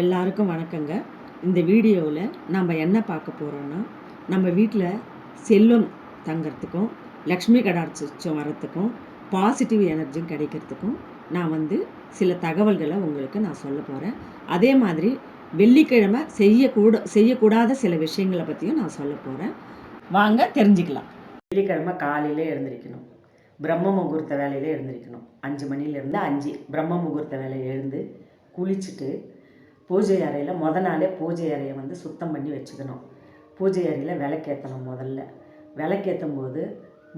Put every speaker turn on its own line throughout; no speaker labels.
எல்லாருக்கும் வணக்கங்க. இந்த வீடியோவில் நம்ம என்ன பார்க்க போகிறோன்னா நம்ம வீட்டில் செல்வம் தங்கிறதுக்கும் லக்ஷ்மி கடாட்சம் வரத்துக்கும் பாசிட்டிவ் எனர்ஜியும் கிடைக்கிறதுக்கும் நான் வந்து சில தகவல்களை உங்களுக்கு நான் சொல்ல போகிறேன் அதே மாதிரி வெள்ளிக்கிழமை செய்யக்கூட செய்யக்கூடாத சில விஷயங்களை பற்றியும் நான் சொல்ல போகிறேன் வாங்க தெரிஞ்சுக்கலாம். வெள்ளிக்கிழமை காலையிலே எழுந்திரிக்கணும். பிரம்ம முகூர்த்த வேலையில் எழுந்திருக்கணும். அஞ்சு மணிலேருந்து அஞ்சு பிரம்ம முகூர்த்த வேலையில் எழுந்து குளிச்சுட்டு பூஜை அறையில் முத நாளே பூஜை அறையை வந்து சுத்தம் பண்ணி வச்சுக்கணும். பூஜை அறையில் விளக்கேற்றணும் முதல்ல. விளக்கேற்றும் போது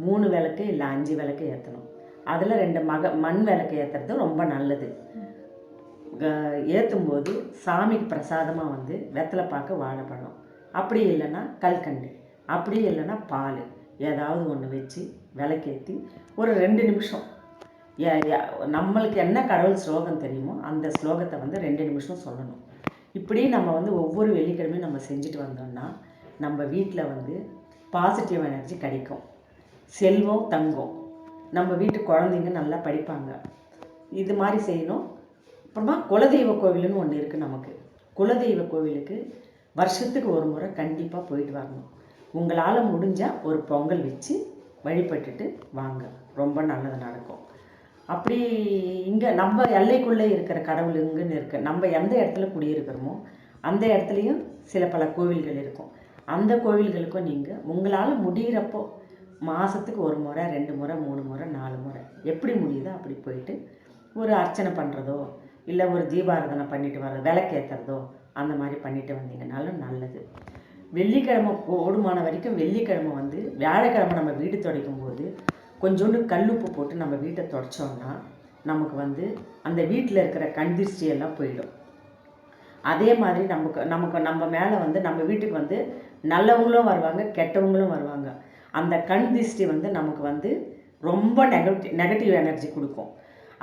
மூணு விளக்கு இல்லை அஞ்சு விளக்கு ஏற்றணும் அதில் ரெண்டு மக மண் விளக்கு ஏற்றுறது ரொம்ப நல்லது. ஏற்றும் போது சாமிக்கு பிரசாதமாக வந்து வெத்தலை பாக்கு வாழைப்பழம். அப்படி இல்லைன்னா கல்கண்டு. அப்படி இல்லைன்னா பால். ஏதாவது ஒன்று வச்சு விளக்கேற்றி ஒரு ரெண்டு நிமிஷம் நம்மளுக்கு என்ன கடவுள் ஸ்லோகம் தெரியுமோ அந்த ஸ்லோகத்தை வந்து ரெண்டு நிமிஷம் சொல்லணும். இப்படி நம்ம வந்து ஒவ்வொரு வெள்ளிக்கிழமையும் நம்ம செஞ்சுட்டு வந்தோம்னா நம்ம வீட்டில் வந்து பாசிட்டிவ் எனர்ஜி கிடைக்கும். செல்வம் தங்கும். நம்ம வீட்டு குழந்தைங்க நல்லா படிப்பாங்க. இது மாதிரி செய்யணும். அப்புறமா குலதெய்வ கோவில்னு ஒன்று இருக்குது நமக்கு. குலதெய்வ கோவிலுக்கு வருஷத்துக்கு ஒரு முறை கண்டிப்பாக போயிட்டு வரணும். உங்களால் முடிஞ்சால் ஒரு பொங்கல் வச்சு வழிபட்டுட்டு வாங்க. ரொம்ப நல்லது நடக்கும். அப்படி இங்கே நம்ம எல்லைக்குள்ளே இருக்கிற கடவுளுங்கன்னு இருக்குது நம்ம எந்த இடத்துல குடியிருக்கிறோமோ அந்த இடத்துலையும் சில பல கோவில்கள் இருக்கும். அந்த கோவில்களுக்கும் நீங்கள் உங்களால் முடிகிறப்போ மாதத்துக்கு ஒரு முறை ரெண்டு முறை மூணு முறை நாலு முறை எப்படி முடியுதோ அப்படி போயிட்டு ஒரு அர்ச்சனை பண்ணுறதோ இல்லை ஒரு தீபாராதனை பண்ணிட்டு வர விளக்கேற்றுறதோ அந்த மாதிரி பண்ணிட்டு வந்தீங்கனாலும் நல்லது. வெள்ளிக்கிழமை கூடுமான வரைக்கும் வெள்ளிக்கிழமை வந்து வியாழக்கிழமை நம்ம வீடு துடைக்கும் போது கொஞ்சோண்டு கல்லுப்பு போட்டு நம்ம வீட்டை துடைச்சோம்னா நமக்கு வந்து அந்த வீட்டில் இருக்கிற கண் திருஷ்டி எல்லாம் போயிடும். அதே மாதிரி நமக்கு நமக்கு நம்ம மேலே வந்து நம்ம வீட்டுக்கு வந்து நல்லவங்களும் வருவாங்க கெட்டவங்களும் வருவாங்க. அந்த கண் திருஷ்டி வந்து நமக்கு வந்து ரொம்ப நெகட்டிவ் நெகட்டிவ் எனர்ஜி கொடுக்கும்.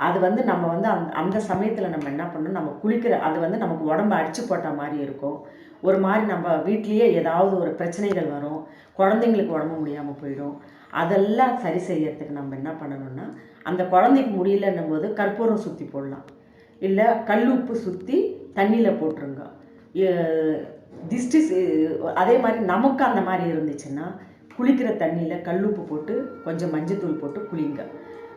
அது வந்து நம்ம வந்து அந் அந்த சமயத்தில் நம்ம என்ன பண்ணணும் நம்ம குளிக்கிற அது வந்து நமக்கு உடம்பு அடிச்சு போட்ட மாதிரி இருக்கும். ஒரு மாதிரி நம்ம வீட்லேயே ஏதாவது ஒரு பிரச்சனைகள் வரும் குழந்தைங்களுக்கு உடம்பு முடியாமல் போயிடும். அதெல்லாம் சரி செய்யறதுக்கு நம்ம என்ன பண்ணணும்னா அந்த குழந்தைக்கு முடியலன்னும் போது கற்பூரம் சுற்றி போடலாம். இல்லை கல்லுப்பு சுற்றி தண்ணியில் போட்டுருங்க. எ- திஷ்டி அதே மாதிரி நமக்கு அந்த மாதிரி இருந்துச்சுன்னா குளிக்கிற தண்ணியில் கல்லுப்பு போட்டு கொஞ்சம் மஞ்சத்தூள் போட்டு குளிங்க.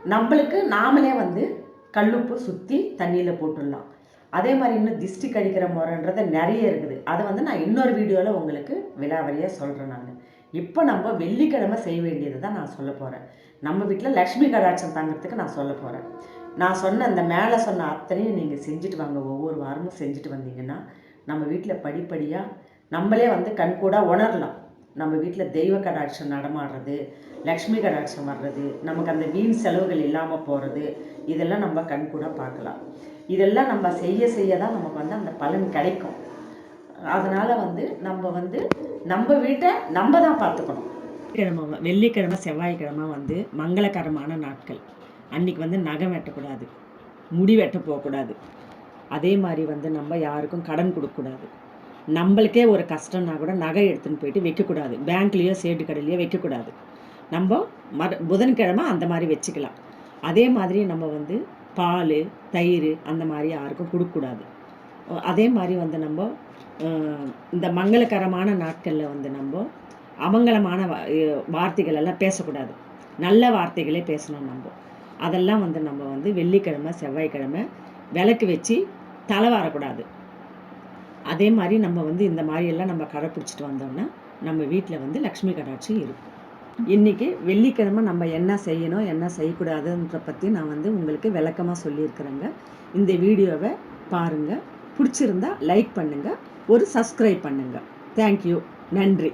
நம்மளுக்கு நாமளே வந்து கல்லுப்பு சுற்றி தண்ணியில் போட்டுடலாம். அதே மாதிரி இன்னும் திஷ்டி கழிக்கிற முறைன்றது நிறைய இருக்குது. அதை வந்து நான் இன்னொரு வீடியோவில் உங்களுக்கு விலாவரியாக சொல்கிறேன் நான். இப்போ நம்ம வெள்ளிக்கிழமை செய்ய வேண்டியது தான் நான் சொல்ல போகிறேன் நம்ம வீட்டில் லக்ஷ்மி கடாட்சம் தங்கிறதுக்கு நான் சொல்ல போகிறேன் நான் சொன்ன அந்த மேலே சொன்ன அத்தனையும் நீங்கள் செஞ்சுட்டு வாங்க. ஒவ்வொரு வாரமும் செஞ்சுட்டு வந்தீங்கன்னா நம்ம வீட்டில் படிப்படியாக நம்மளே வந்து கண்கூடாக உணரலாம். நம்ம வீட்டில் தெய்வ கடாட்சம் நடமாடுறது லக்ஷ்மி கடாட்சம் வர்றது நமக்கு அந்த வீண் செலவுகள் இல்லாமல் போகிறது இதெல்லாம் நம்ம கண்கூடாக பார்க்கலாம். இதெல்லாம் நம்ம செய்ய செய்ய தான் நமக்கு வந்து அந்த பலன் கிடைக்கும். அதனால் வந்து நம்ம வந்து நம்ம வீட்டை நம்ம தான் பார்த்துக்கணும். கிழமை வெள்ளிக்கிழமை செவ்வாய்க்கிழமை வந்து மங்களகரமான நாட்கள். அன்றைக்கி வந்து நகம் வெட்டக்கூடாது முடி வெட்ட போகக்கூடாது. அதே மாதிரி வந்து நம்ம யாருக்கும் கடன் கொடுக்கக்கூடாது. நம்மளுக்கே ஒரு கஷ்டம்னா கூட நகை எடுத்துன்னு போயிட்டு வைக்கக்கூடாது. பேங்க்லேயோ சேட்டு கடையிலையோ வைக்கக்கூடாது. நம்ம மர புதன்கிழமை அந்த மாதிரி வச்சுக்கலாம். அதே மாதிரி நம்ம வந்து பால் தயிர் அந்த மாதிரி யாருக்கும் கொடுக்கக்கூடாது. அதே மாதிரி வந்து நம்ம இந்த மங்களகரமான நாட்களில் வந்து நம்ம அமங்கலமான வார்த்தைகள் எல்லாம் பேசக்கூடாது. நல்ல வார்த்தைகளே பேசணும் நம்ம. அதெல்லாம் வந்து நம்ம வந்து வெள்ளிக்கிழமை செவ்வாய்க்கிழமை விளக்கு வச்சு தலை வரக்கூடாது. அதே மாதிரி நம்ம வந்து இந்த மாதிரியெல்லாம் நம்ம கடைப்பிடிச்சிட்டு வந்தோம்னா நம்ம வீட்டில் வந்து லக்ஷ்மி கடாட்சி இருக்கும். இன்றைக்கி வெள்ளிக்கிழமை நம்ம என்ன செய்யணும் என்ன செய்யக்கூடாதுன்ற பற்றி நான் வந்து உங்களுக்கு விளக்கமாக சொல்லியிருக்கிறேங்க. இந்த வீடியோவை பாருங்கள் பிடிச்சிருந்தா லைக் பண்ணுங்கள் ஒரு சப்ஸ்கிரைப் பண்ணுங்கள் தேங்க்யூ நன்றி.